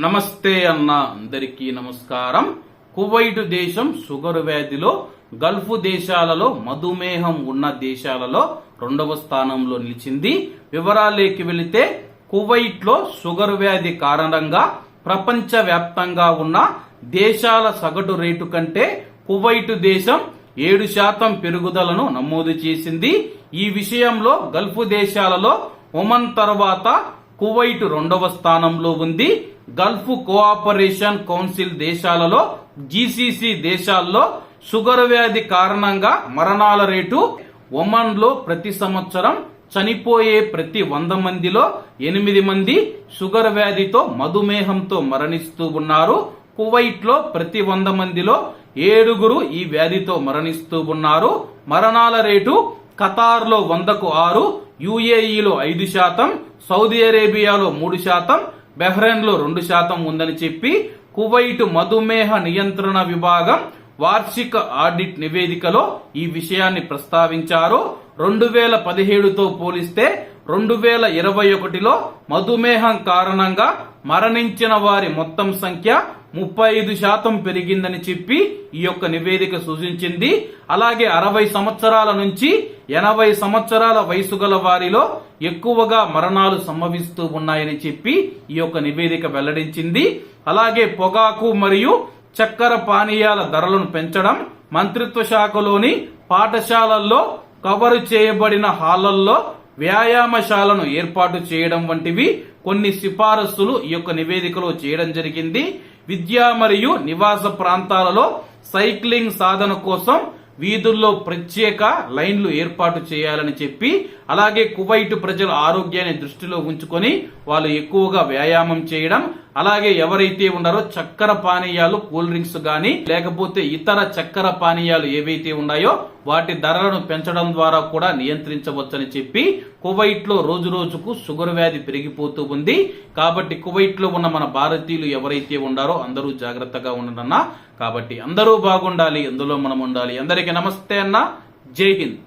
నమస్తే అన్న అందరికీ నమస్కారం. కువైట్ దేశం షుగర్ వ్యాధిలో గల్ఫ్ దేశాలలో మధుమేహం ఉన్న దేశాలలో రెండవ స్థానంలో నిలిచింది. వివరాలేకి వెళితే కువైట్లో షుగర్ వ్యాధి కారణంగా ప్రపంచ వ్యాప్తంగా ఉన్న దేశాల సగటు రేటు కంటే కువైట్ దేశం ఏడు శాతం పెరుగుదలను నమోదు చేసింది. ఈ విషయంలో గల్ఫ్ దేశాలలో ఒమన్ తర్వాత కువైట్ రెండవ స్థానంలో ఉంది. గల్ఫ్ కోఆపరేషన్ కౌన్సిల్ దేశాలలో జీసీసీ దేశాల్లో షుగర్ వ్యాధి కారణంగా మరణాల రేటు ఒమన్లో ప్రతి సంవత్సరం చనిపోయే ప్రతి వంద మందిలో ఎనిమిది మంది షుగర్ వ్యాధితో మధుమేహంతో మరణిస్తూ ఉన్నారు. కువైట్లో ప్రతి వంద మందిలో ఏడుగురు ఈ వ్యాధితో మరణిస్తూ ఉన్నారు. మరణాల రేటు ఖతార్లో వందకు ఆరు యుఏఈలో ఐదు శాతం సౌదీ అరేబియాలో మూడు శాతం బెహ్రెన్లో రెండు శాతం ఉందని చెప్పి కువైట్ మధుమేహ నియంత్రణ విభాగం వార్షిక ఆడిట్ నివేదికలో ఈ విషయాన్ని ప్రస్తావించారు. రెండు వేల పదిహేడుతో పోలిస్తే రెండు వేల ఇరవై ఒకటిలో మధుమేహం కారణంగా మరణించిన వారి మొత్తం సంఖ్య ముప్పై ఐదు శాతం పెరిగిందని చెప్పి ఈ యొక్క నివేదిక సూచించింది. అలాగే అరవై సంవత్సరాల నుంచి ఎనభై సంవత్సరాల వయసు గల వారిలో ఎక్కువగా మరణాలు సంభవిస్తూ ఉన్నాయని చెప్పి ఈ యొక్క నివేదిక వెల్లడించింది. అలాగే పొగాకు మరియు చక్కెర పానీయాల ధరలను పెంచడం మంత్రిత్వ శాఖలోని పాఠశాలల్లో కవరు చేయబడిన హాలల్లో వ్యాయామశాలను ఏర్పాటు చేయడం వంటివి కొన్ని సిఫారసులు ఈ యొక్క నివేదికలో చేయడం జరిగింది. విద్యా మరియు నివాస ప్రాంతాలలో సైక్లింగ్ సాధన కోసం వీధుల్లో ప్రత్యేక లైన్లు ఏర్పాటు చేయాలని చెప్పి అలాగే కువైట్ ప్రజల ఆరోగ్యాన్ని దృష్టిలో ఉంచుకొని వాళ్ళు ఎక్కువగా వ్యాయామం చేయడం అలాగే ఎవరైతే ఉన్నారో చక్కెర పానీయాలు కూల్ డ్రింక్స్ కానీ లేకపోతే ఇతర చక్కెర పానీయాలు ఏవైతే ఉన్నాయో వాటి ధరలను పెంచడం ద్వారా కూడా నియంత్రించవచ్చని చెప్పి కువైట్లో రోజు రోజుకు షుగర్ వ్యాధి పెరిగిపోతూ ఉంది. కాబట్టి కువైట్లో ఉన్న మన భారతీయులు ఎవరైతే ఉండారో అందరూ జాగ్రత్తగా ఉండనన్నా కాబట్టి అందరూ బాగుండాలి అందులో మనం ఉండాలి. అందరికీ నమస్తే అన్న. జై హింద్.